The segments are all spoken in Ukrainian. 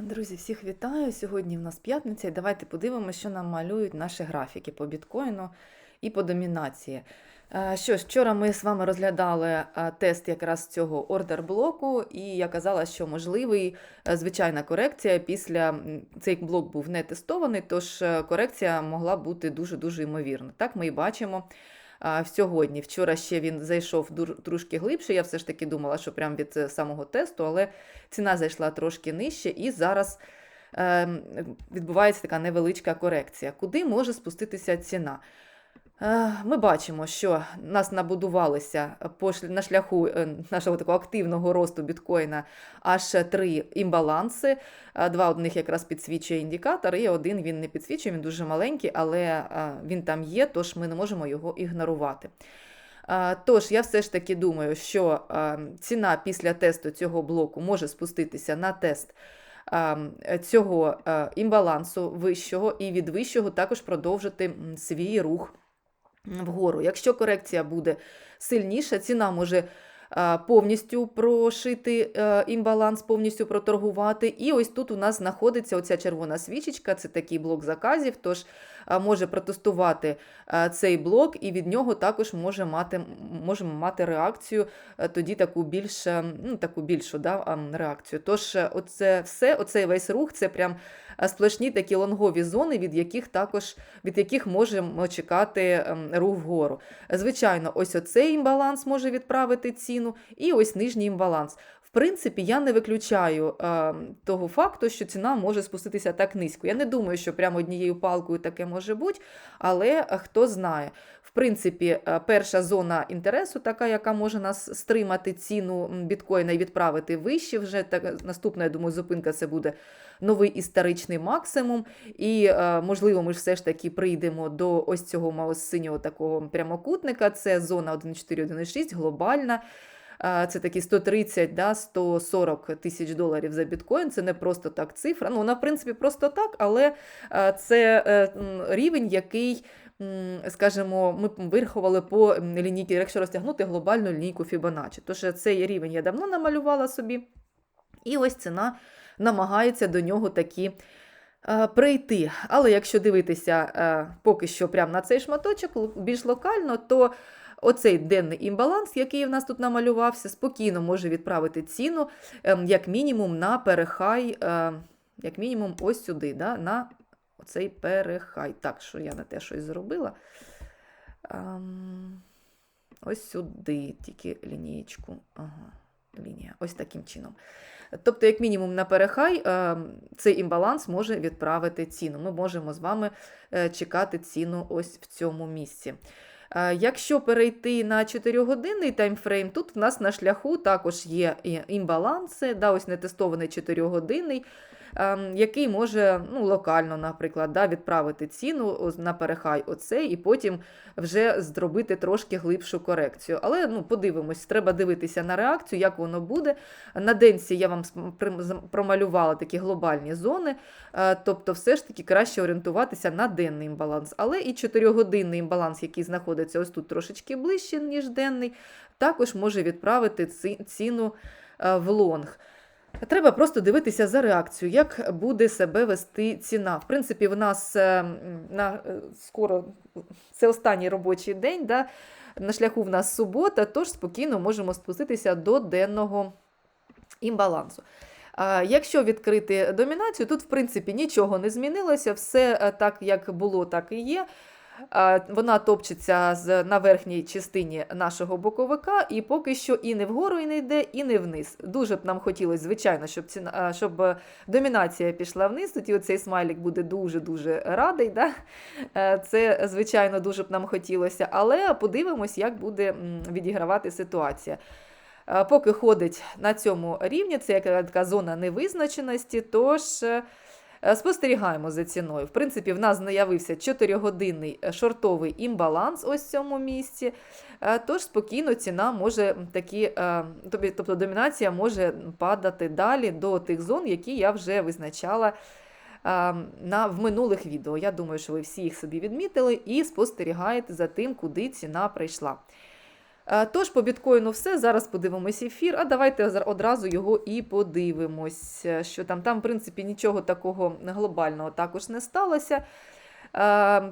Друзі, всіх вітаю! Сьогодні в нас п'ятниця, і давайте подивимося, що нам малюють наші графіки по біткоїну і по домінації. Е, Що ж, вчора ми з вами розглядали е, тест якраз цього ордер-блоку, і я казала, що можливий е, звичайна корекція після цей блок був не тестований, тож е, корекція могла бути дуже-дуже ймовірна. Так ми і бачимо. А, Сьогодні, вчора ще він зайшов трошки глибше. Я все ж таки думала, що прямо від е, самого тесту, але ціна зайшла трошки нижче, і зараз е, відбувається така невеличка корекція. Куди може спуститися ціна? Е, Ми бачимо, що нас набудувалися на шляху е, нашого такого активного росту біткоїна аж три імбаланси. Е, Два одних якраз підсвічує індикатор, і один він не підсвічує, він дуже маленький, але він там є, тож ми не можемо його ігнорувати. Тож я все ж таки думаю, що ціна після тесту цього блоку може спуститися на тест цього імбалансу вищого, і від вищого також продовжити свій рух вгору. Якщо корекція буде сильніша, ціна може е, повністю прошити е, імбаланс, повністю проторгувати. І ось тут у нас знаходиться оця червона свічечка, це такий блок заказів, тож е, може протестувати цей блок, і від нього також може мати, можемо мати реакцію, тоді таку більш, ну, таку більшу да, реакцію. Тож оце все, оцей весь рух, це прям сплошні такі лонгові зони, від яких також від яких можемо чекати ем, рух вгору. Звичайно, ось оцей імбаланс може відправити ціну, і ось нижній імбаланс. Принципі, я не виключаю е, того факту, що ціна може спуститися так низько. Я не думаю, що прямо однією палкою таке може бути, але е, хто знає. В принципі, е, перша зона інтересу, така, яка може нас стримати ціну біткоїна і відправити вище. Вже так, наступна, я думаю, зупинка це буде новий історичний максимум. І, е, можливо, ми ж все ж таки прийдемо до ось цього мого синього такого прямокутника. Це зона 1.4.1.6, глобальна. Це такі 130, да, 140 тисяч доларів за біткоін. Це не просто так цифра. Ну, вона, в принципі, просто так, але це е, рівень, який. Скажімо, ми вирахували по лінійці, якщо розтягнути глобальну лінійку Фібоначчі. Тож е, цей рівень я давно намалювала собі. І ось ціна намагається до нього таки е, прийти. Але якщо дивитися е, поки що прямо на цей шматочок більш локально, то оцей денний імбаланс, який в нас тут намалювався, спокійно може відправити ціну ем, як мінімум на перехай, е, як мінімум ось сюди, да, на оцей перехай. Так, що я не те щось зробила. Ем, ось сюди, тільки лінієчку. Ага, лінія. Ось таким чином. Тобто, як мінімум, на перехай цей імбаланс може відправити ціну. Ми можемо з вами е, чекати ціну ось в цьому місці. Якщо перейти на 4-годинний таймфрейм, тут в нас на шляху також є імбаланси, да, ось нетестований 4-годинний, ем, який може ну, локально, наприклад, да, відправити ціну на перехай оцей, і потім вже зробити трошки глибшу корекцію. Але ну, подивимось, треба дивитися на реакцію, як воно буде. На денці я вам промалювала такі глобальні зони, е, тобто все ж таки краще орієнтуватися на денний імбаланс. Але і 4-годинний імбаланс, який знаходиться ось тут трошечки ближче, ніж денний, також може відправити ціну е, в лонг. Треба просто дивитися за реакцією, як буде себе вести ціна. В принципі, в нас е, на е, скоро це останній робочий день. Да? На шляху в нас субота, тож спокійно можемо спуститися до денного імбалансу. Якщо відкрити домінацію, тут, в принципі, нічого не змінилося, все е, так, як було, так і є. А, Вона топчеться на верхній частині нашого боковика, і поки що і не вгору, і не йде, і не вниз. Дуже б нам хотілося, звичайно, щоб, ціна, щоб е, домінація пішла вниз. Тоді оцей смайлик буде дуже-дуже радий. Да? Е, Це, звичайно, дуже б нам хотілося, але подивимось, як буде відігравати ситуація. Е, Поки ходить на цьому рівні, це яка така зона невизначеності, тож е, е, спостерігаємо за ціною. В принципі, в нас з'явився 4-годинний е, шортовий імбаланс ось в цьому місці. Е, Тож спокійно ціна може такі, е, тобто домінація може падати далі до тих зон, які я вже визначала е, на, в минулих відео. Я думаю, що ви всі їх собі відмітили і спостерігаєте за тим, куди ціна прийшла. Е, Тож по біткоїну все. Зараз подивимось ефір, а давайте одразу його і подивимось. е, Що там, там, в принципі, нічого такого глобального також не сталося. Е,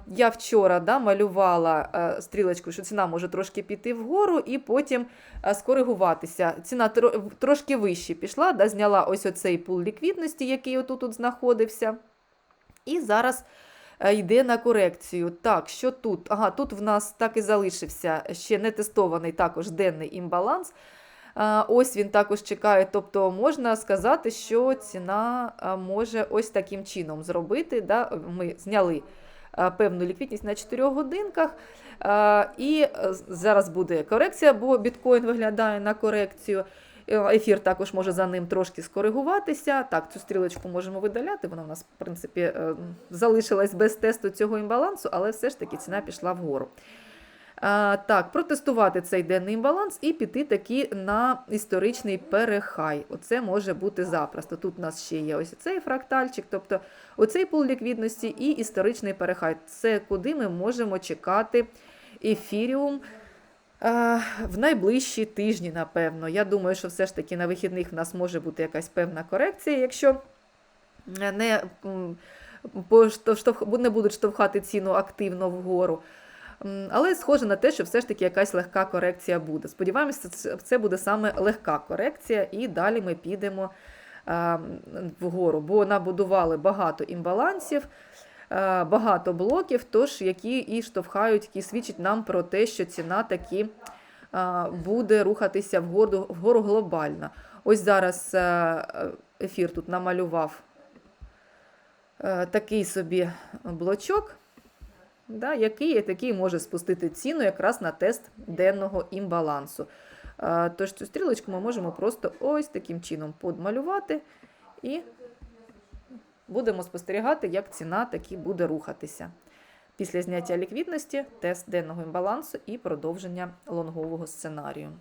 Я вчора да, малювала стрілочку, що ціна може трошки піти вгору і потім скоригуватися. Ціна трошки вище пішла, да, зняла ось оцей пул ліквідності, який отут от знаходився. І зараз йде на корекцію. Так, що тут? Ага, тут в нас так і залишився ще не тестований також денний імбаланс. Ось він також чекає. Тобто можна сказати, що ціна може ось таким чином зробити. Да? Ми зняли певну ліквідність на 4 годинках. І е, зараз буде корекція, бо біткоін виглядає на корекцію. Е, Ефір також може за ним трошки скоригуватися. Так, цю стрілочку можемо видаляти. Вона в нас, в принципі, е, залишилась без тесту цього імбалансу, але все ж таки ціна пішла вгору. Так, протестувати цей денний імбаланс і піти таки на історичний перехай. Оце може бути запросто. Тут у нас ще є ось цей фрактальчик, тобто оцей пул ліквідності і історичний перехай. Це куди ми можемо чекати ефіріум. В найближчі тижні, напевно. Я думаю, що все ж таки на вихідних в нас може бути якась певна корекція, якщо не, не будуть штовхати ціну активно вгору. Але схоже на те, що все ж таки якась легка корекція буде. Сподіваємося, це- буде саме легка корекція, і далі ми підемо вгору, бо набудували багато імбалансів, багато блоків, тож які і штовхають, які свідчать нам про те, що ціна таки буде рухатися вгору, вгору глобально. Ось зараз е, ефір тут намалював е, такий собі блочок да, який, такий може спустити ціну якраз на тест денного імбалансу. Е, Тож цю стрілочку ми можемо просто ось таким чином подмалювати і будемо спостерігати, як ціна таки буде рухатися. Після зняття ліквідності, тест денного імбалансу і продовження лонгового сценарію.